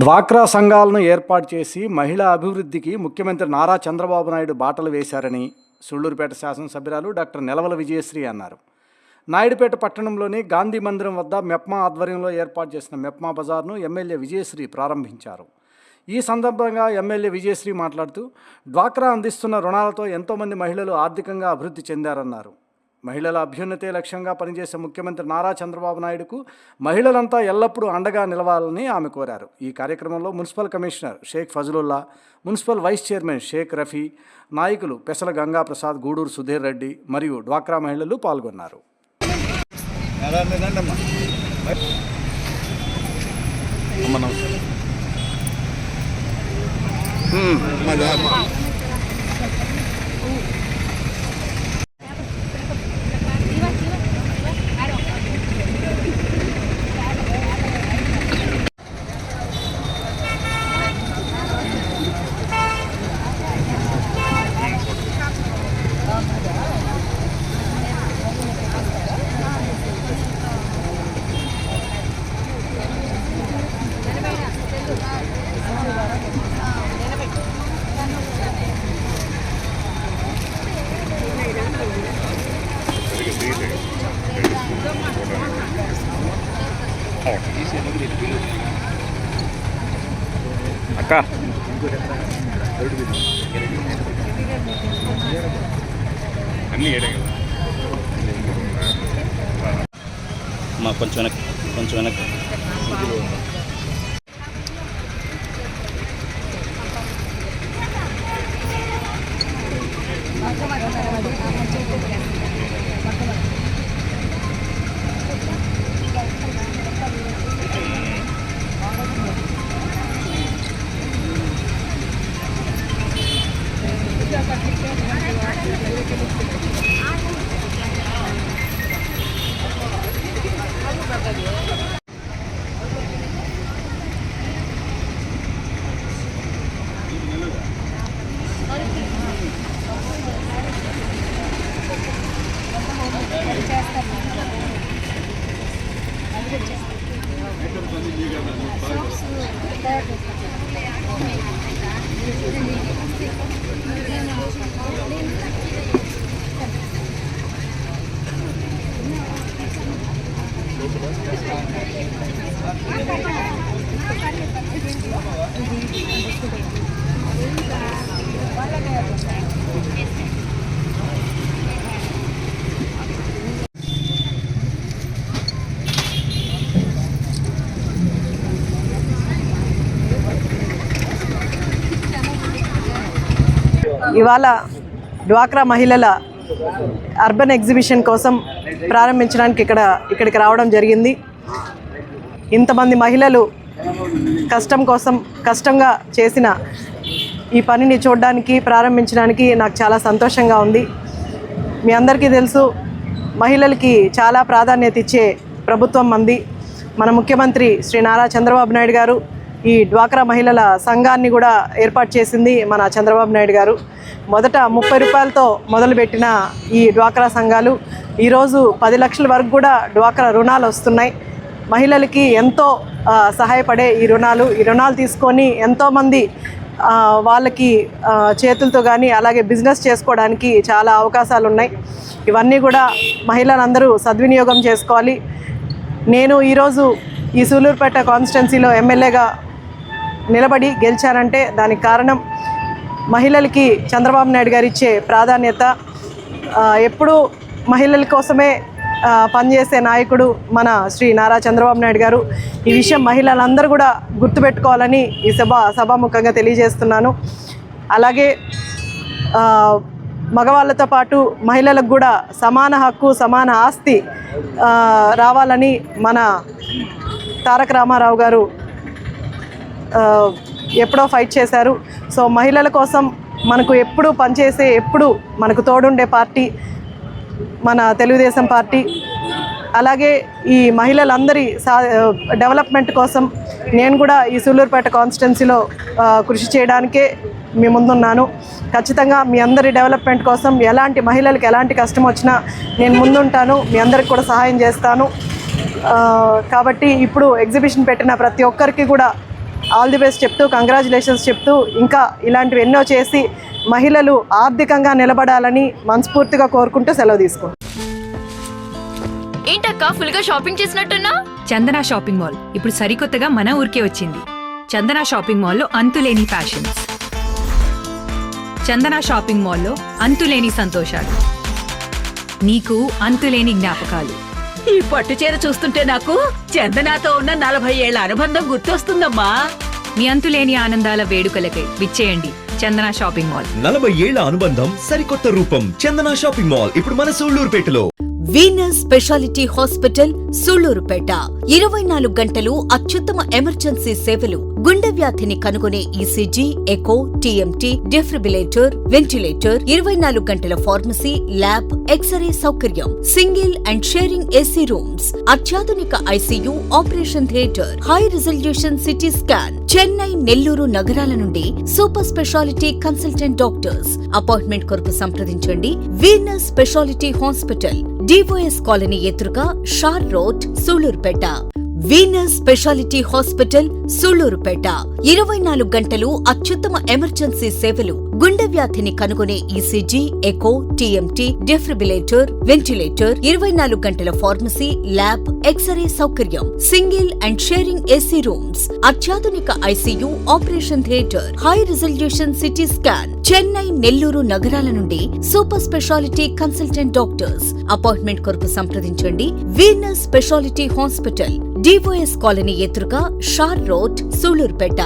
డ్వాక్రా సంఘాలను ఏర్పాటు చేసి మహిళా అభివృద్ధికి ముఖ్యమంత్రి నారా చంద్రబాబు నాయుడు బాటలు వేశారని సూళ్ళూరుపేట శాసనసభ్యురాలు డాక్టర్ నెలవల విజయశ్రీ అన్నారు. నాయుడుపేట పట్టణంలోని గాంధీ మందిరం వద్ద మెప్మా ఆధ్వర్యంలో ఏర్పాటు చేసిన మెప్మా బజార్ను ఎమ్మెల్యే విజయశ్రీ ప్రారంభించారు. ఈ సందర్భంగా ఎమ్మెల్యే విజయశ్రీ మాట్లాడుతూ డ్వాక్రా అందిస్తున్న రుణాలతో ఎంతోమంది మహిళలు ఆర్థికంగా అభివృద్ధి చెందారన్నారు. మహిళల అభ్యున్నతే లక్ష్యంగా పనిచేసే ముఖ్యమంత్రి నారా చంద్రబాబు నాయుడుకు మహిళలంతా ఎల్లప్పుడూ అండగా నిలవాలని ఆమె కోరారు. ఈ కార్యక్రమంలో municipal commissioner Shaik Fazalullah municipal vice chairman Shaik Rafi నాయకులు పెసల గంగాప్రసాద్ గూడూరు సుధీర్ రెడ్డి మరియు డ్వాక్రా మహిళలు పాల్గొన్నారు. అక్క అన్నీ ఏడే కదా మా కొంచెం వెనక్కి కొంచెం వెనక్కి Thank you. ఇవాళ డ్వాక్రా మహిళల అర్బన్ ఎగ్జిబిషన్ కోసం ప్రారంభించడానికి ఇక్కడ ఇక్కడికి రావడం జరిగింది. ఇంతమంది మహిళలు కష్టం కోసం కష్టంగా చేసిన ఈ పనిని చూడడానికి ప్రారంభించడానికి నాకు చాలా సంతోషంగా ఉంది. మీ అందరికీ తెలుసు మహిళలకి చాలా ప్రాధాన్యత ఇచ్చే ప్రభుత్వం మంది మన ముఖ్యమంత్రి శ్రీ నారా చంద్రబాబు నాయుడు గారు ఈ డ్వాక్రా మహిళల సంఘాన్ని కూడా ఏర్పాటు చేసింది మన చంద్రబాబు నాయుడు గారు. మొదట ముప్పై రూపాయలతో మొదలుపెట్టిన ఈ డ్వాక్రా సంఘాలు ఈరోజు పది లక్షల వరకు కూడా డ్వాక్రా రుణాలు వస్తున్నాయి. మహిళలకి ఎంతో సహాయపడే ఈ రుణాలు ఈ రుణాలు తీసుకొని ఎంతోమంది వాళ్ళకి చేతులతో కానీ అలాగే బిజినెస్ చేసుకోవడానికి చాలా అవకాశాలు ఉన్నాయి. ఇవన్నీ కూడా మహిళలందరూ సద్వినియోగం చేసుకోవాలి. నేను ఈరోజు ఈ సూలూరుపేట కాన్స్టిట్యున్సీలో ఎమ్మెల్యేగా నిలబడి గెలిచారంటే దానికి కారణం మహిళలకి చంద్రబాబు నాయుడు గారు ఇచ్చే ప్రాధాన్యత. ఎప్పుడూ మహిళల కోసమే పనిచేసే నాయకుడు మన శ్రీ నారా చంద్రబాబు నాయుడు గారు. ఈ విషయం మహిళలందరూ కూడా గుర్తుపెట్టుకోవాలని ఈ సభ సభాముఖంగా తెలియజేస్తున్నాను. అలాగే మగవాళ్ళతో పాటు మహిళలకు కూడా సమాన హక్కు సమాన ఆస్తి రావాలని మన తారక రామారావు గారు ఎప్పుడో ఫైట్ చేశారు. సో మహిళల కోసం మనకు ఎప్పుడు పనిచేసే ఎప్పుడు మనకు తోడుండే పార్టీ మన తెలుగుదేశం పార్టీ. అలాగే ఈ మహిళలందరి సా డెవలప్మెంట్ కోసం నేను కూడా ఈ సూళ్ళూరుపేట కాన్స్టిట్యున్సీలో కృషి చేయడానికే మీ ముందున్నాను. ఖచ్చితంగా మీ అందరి డెవలప్మెంట్ కోసం ఎలాంటి మహిళలకు ఎలాంటి కష్టం వచ్చినా నేను ముందుంటాను మీ అందరికి కూడా సహాయం చేస్తాను. కాబట్టి ఇప్పుడు ఎగ్జిబిషన్ పెట్టిన ప్రతి ఒక్కరికి కూడా ఆల్ ది బెస్ట్ చెప్తూ కంగ్రాచులేషన్స్ చెప్తూ ఇంకా ఇలాంటివి ఎన్నో చేసి మహిళలు ఆర్థికంగా నిలబడాలని మనస్ఫూర్తిగా కోరుకుంటూ సెలవు తీసుకో. ఏంటక్క ఫుల్గా షాపింగ్ చేసినట్టున్నా? చందన షాపింగ్ మాల్ ఇప్పుడు సరికొత్తగా మన ఊరికే వచ్చింది. చందన షాపింగ్ మాల్లో అంతులేని ఫ్యాషన్స్. చందన షాపింగ్ మాల్లో అంతులేని సంతోషాలు. నీకు అంతులేని జ్ఞాపకాలు. ఈ పట్టు చీర చూస్తుంటే నాకు చందనాతో ఉన్న నలభై ఏళ్ళ అనుబంధం గుర్తొస్తుందమ్మా. మీ అంతులేని ఆనందాల వేడుకలకై విచ్చేయండి చందన షాపింగ్ మాల్. నలభై ఏళ్ళ అనుబంధం సరికొత్త రూపం చందన షాపింగ్ మాల్ ఇప్పుడు మన సూళ్ళూరుపేటలో వీనస్ స్పెషాలిటీ హాస్పిటల్ సూళ్ళూరుపేట ఇరవై నాలుగు గంటలు అత్యుత్తమ ఎమర్జెన్సీ సేవలు. గుండె వ్యాధిని కనుగొనే ECG echo TMT defibrillator ventilator ఇరవై నాలుగు గంటల ఫార్మసీ ల్యాబ్ ఎక్స్రే సౌకర్యం. Single and sharing AC rooms. అత్యాధునిక ICU operation theatre high resolution CT scan. Chennai Nellore నగరాల నుండి super specialty consultant doctors. Appointment కొరకు సంప్రదించండి. Venus specialty hospital DOS colony ఎదురుగా SHAR road Sullurpeta Venus specialty hospital Sullurpeta ఇరవై నాలుగు గంటలు అత్యుత్తమ ఎమర్జెన్సీ సేవలు గుండె వ్యాధిని కనుగొనే ECG echo TMT defibrillator ventilator ఇరవై నాలుగు గంటల ఫార్మసీ ల్యాబ్ ఎక్స్రే సౌకర్యం. Single and sharing AC rooms అత్యాధునిక ICU operation theatre high resolution CT scan. Chennai Nellore నగరాల నుండి super specialty consultant doctors. Appointment కొరకు సంప్రదించండి. Venus specialty hospital DOS colony ఎదురుగా షార్ రోడ్ సూళ్ళూరుపేట